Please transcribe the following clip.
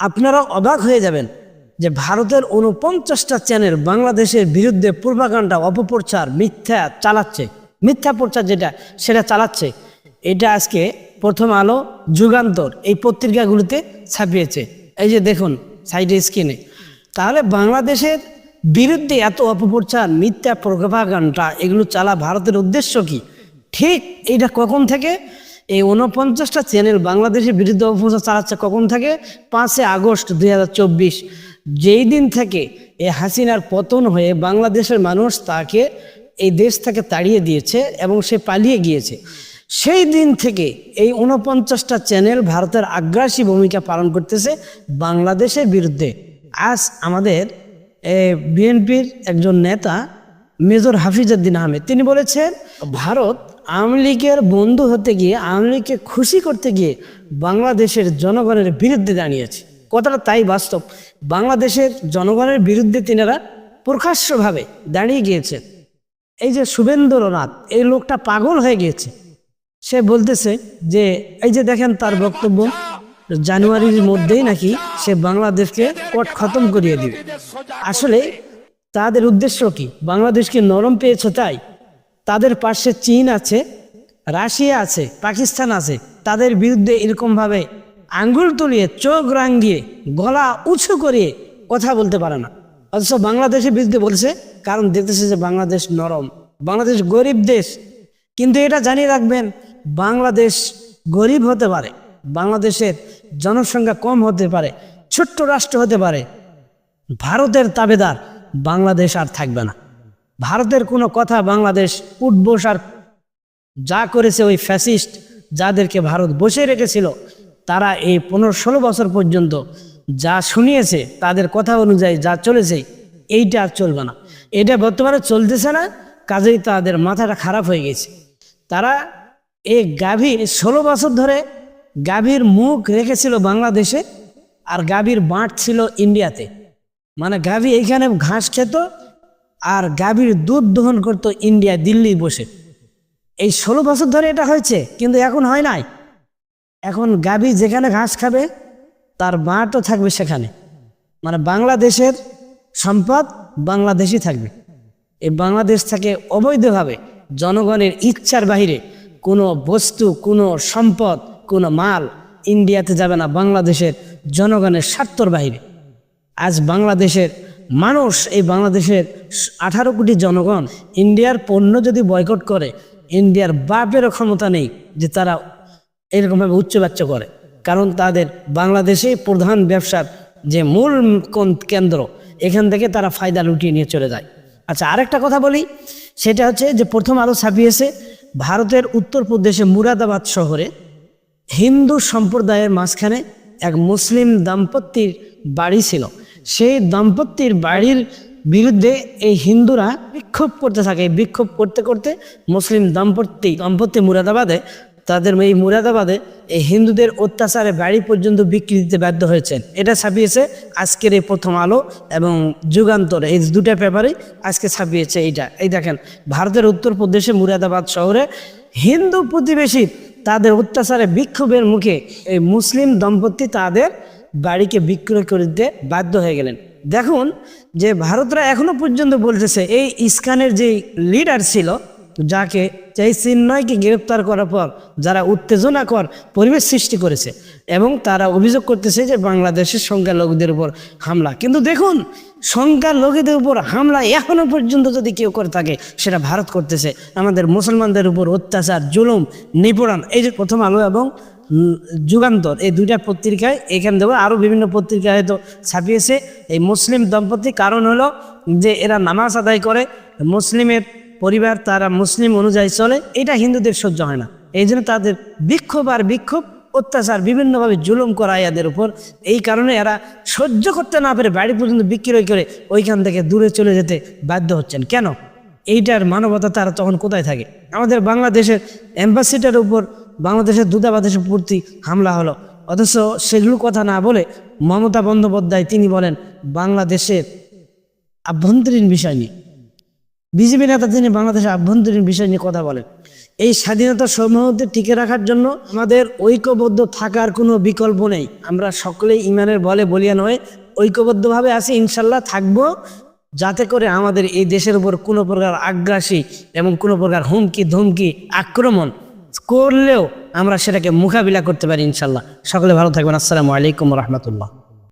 আপনারা অবাক হয়ে যাবেন যে ভারতের উনপঞ্চাশটা চ্যানেল বাংলাদেশের বিরুদ্ধে পূর্বাকাণ্ডা অপপ্রচার, মিথ্যা চালাচ্ছে। মিথ্যা প্রচার যেটা, সেটা চালাচ্ছে। এটা আজকে প্রথম আলো, যুগান্তর এই পত্রিকাগুলিতে ছাপিয়েছে। এই যে দেখুন সাইডে স্ক্রিনে তাহলে বাংলাদেশের বিরুদ্ধে এত অপপ্রচার, মিথ্যা প্রভাকাণ্ডা এগুলো চালা ভারতের উদ্দেশ্য কি? ঠিক এটা কখন থেকে? এই উনপঞ্চাশটা চ্যানেল বাংলাদেশের বিরুদ্ধে অপপ্রচার চালাচ্ছে কখন থেকে? পাঁচই আগস্ট দুই চব্বিশ। যেই দিন থেকে এই হাসিনার পতন হয়ে বাংলাদেশের মানুষ তাকে এই দেশ থেকে তাড়িয়ে দিয়েছে এবং সে পালিয়ে গিয়েছে। সেই দিন থেকে এই উনপঞ্চাশটা চ্যানেল ভারতের আগ্রাসী ভূমিকা পালন করতেছে বাংলাদেশের বিরুদ্ধে। আজ আমাদের বিএনপির একজন নেতা মেজর হাফিজউদ্দিন আহমেদ, তিনি বলেছেন, ভারত আওয়ামী লীগের বন্ধু হতে গিয়ে, আওয়ামী লীগকে খুশি করতে গিয়ে বাংলাদেশের জনগণের বিরুদ্ধে দাঁড়িয়েছে। কথাটা তাই বাস্তব। বাংলাদেশের জনগণের বিরুদ্ধে তিনারা প্রকাশ্যভাবে দাঁড়িয়ে গিয়েছেন এই যে শুভেন্দ্রনাথ, এই লোকটা পাগল হয়ে গিয়েছে। সে বলতেছে যে, এই যে দেখেন তার বক্তব্য, জানুয়ারির মধ্যেই নাকি সে বাংলাদেশকে কট খতম করিয়ে দিবে। আসলে তাদের উদ্দেশ্য কি? বাংলাদেশকে নরম পেয়েছে তাই? তাদের পাশে চীন আছে, রাশিয়া আছে, পাকিস্তান আছে। তাদের বিরুদ্ধে এরকমভাবে আঙ্গুল তুলিয়ে, চোখ রাঙ্গিয়ে গলা উঁচু করিয়ে কথা বলতে পারে না। অথচ বাংলাদেশের বিরুদ্ধে বলছে, কারণ দেখতেছে যে বাংলাদেশ নরম, বাংলাদেশ গরিব দেশ। কিন্তু এটা জানিয়ে রাখবেন, বাংলাদেশ গরিব হতে পারে, বাংলাদেশের জনসংখ্যা কম হতে পারে, ছোট্ট রাষ্ট্র হতে পারে। ভারতের তাবেদার বাংলাদেশ আর থাকবে না। ভারতের কোনো কথা বাংলাদেশ উঠবোস আর যা করেছে ওই ফ্যাসিস্ট যাদেরকে ভারত বসে রেখেছিল, তারা এই পনেরো ষোলো বছর পর্যন্ত যা শুনিয়েছে, তাদের কথা অনুযায়ী যা চলেছে, এইটা আর চলবে না। এটা বর্তমানে চলতেছে না, কাজেই তাদের মাথাটা খারাপ হয়ে গেছে। তারা এই গাভীর ষোলো বছর ধরে গাভীর মুখ রেখেছিল বাংলাদেশে আর গাভীর বাঁট ছিল ইন্ডিয়াতে। মানে গাভী এইখানে ঘাস খেত আর গাভীর দুধ দহন করতো ইন্ডিয়া দিল্লি বসে। এই ষোলো বছর ধরে এটা হয়েছে, কিন্তু এখন হয় নাই। এখন গাভী যেখানে ঘাস খাবে, তার বাঁটও থাকবে সেখানে। মানে বাংলাদেশের সম্পদ বাংলাদেশই থাকবে। এই বাংলাদেশ থেকে অবৈধভাবে জনগণের ইচ্ছার বাহিরে কোনো বস্তু, কোনো সম্পদ, কোনো মাল ইন্ডিয়াতে যাবে না বাংলাদেশের জনগণের স্বার্থর বাহিরে। আজ বাংলাদেশের মানুষ এই বাংলাদেশের আঠারো কোটি জনগণ ইন্ডিয়ার পণ্য যদি বয়কট করে, ইন্ডিয়ার বাপেরও ক্ষমতা নেই যে তারা এরকমভাবে উচ্চবাচ্য করে। কারণ তাদের বাংলাদেশে প্রধান ব্যবসার যে মূল কোন কেন্দ্র, এখান থেকে তারা ফায়দা লুটিয়ে নিয়ে চলে যায়। আচ্ছা আরেকটা কথা বলি, সেটা হচ্ছে যে প্রথম আলো ছাপিয়েছে ভারতের উত্তরপ্রদেশে মুরাদাবাদ শহরে হিন্দু সম্প্রদায়ের মাঝখানে এক মুসলিম দাম্পত্যের বাড়ি ছিল। সেই দম্পতির বাড়ির বিরুদ্ধে এই হিন্দুরা বিক্ষোভ করতে থাকে। বিক্ষোভ করতে করতে মুসলিম দাম্পত্যি দম্পতি মুরাদাবাদে, তাদের এই মুরাদাবাদে এই হিন্দুদের অত্যাচারে বাড়ি পর্যন্ত বিক্রি দিতে বাধ্য হয়েছেন। এটা ছাপিয়েছে আজকের এই প্রথম আলো এবং যুগান্তর। এই দুটা পেপারেই আজকে ছাপিয়েছে এইটা। এই দেখেন, ভারতের উত্তরপ্রদেশে মুরাদাবাদ শহরে হিন্দু প্রতিবেশী তাদের অত্যাচারে বিক্ষোভের মুখে এই মুসলিম দম্পতি তাদের বাড়িকে বিক্রয় করে দিতে বাধ্য হয়ে গেলেন। দেখুন যে ভারতরা এখনও পর্যন্ত বলতেছে, এই ইস্কানের যে লিডার ছিল, যাকে এই চিন্ময়কে গ্রেপ্তার করার পর যারা উত্তেজনাকর পরিবেশ সৃষ্টি করেছে এবং তারা অভিযোগ করতেছে যে বাংলাদেশের সংখ্যালঘুদের উপর হামলা। কিন্তু দেখুন, সংখ্যালঘুদের উপর হামলা এখনও পর্যন্ত যদি কেউ করে থাকে, সেটা ভারত করতেছে। আমাদের মুসলমানদের উপর অত্যাচার, জুলুম, নিপীড়ন, এই যে প্রথম আলো এবং যুগান্তর, এই দুইটা পত্রিকায়, এখানে দেবো আরও বিভিন্ন পত্রিকায় হয়তো ছাপিয়েছে এই মুসলিম দম্পতি। কারণ হলো যে এরা নামাজ আদায় করে, মুসলিমের পরিবার তারা মুসলিম অনুযায়ী চলে, এটা হিন্দুদের সহ্য হয় না। এই জন্য তাদের বিক্ষোভ আর বিক্ষোভ, অত্যাচার বিভিন্নভাবে জুলুম করায় এদের উপর। এই কারণে এরা সহ্য করতে না পেরে বাড়ি পর্যন্ত বিক্রয় করে ওইখান থেকে দূরে চলে যেতে বাধ্য হচ্ছেন। কেন? এইটার মানবতা তারা তখন কোথায় থাকে? আমাদের বাংলাদেশের অ্যাম্বাসিডার উপর বাংলাদেশের দূতাবাসের প্রতি হামলা হলো। অথচ সেগুলো কথা না বলে মমতা বন্দ্যোপাধ্যায় তিনি বলেন, বাংলাদেশের আভ্যন্তরীণ বিষয় নিয়ে। বিজেপি নেতা তিনি বাংলাদেশের আভ্যন্তরীণ বিষয় নিয়ে কথা বলেন। এই স্বাধীনতা সমূহতে টিকে রাখার জন্য আমাদের ঐক্যবদ্ধ থাকার কোনো বিকল্প নেই। আমরা সকলেই ইমানের বলে বলিয়া নয়, ঐক্যবদ্ধভাবে আছি, ইনশাল্লাহ থাকব। যাতে করে আমাদের এই দেশের উপর কোনো প্রকার আগ্রাসী এবং কোনো প্রকার হুমকি ধমকি আক্রমণ করলেও আমরা সেটাকে মোকাবিলা করতে পারি ইনশাল্লাহ। সকলে ভালো থাকবেন। আসসালামু আলাইকুম রহমতুল্লাহ।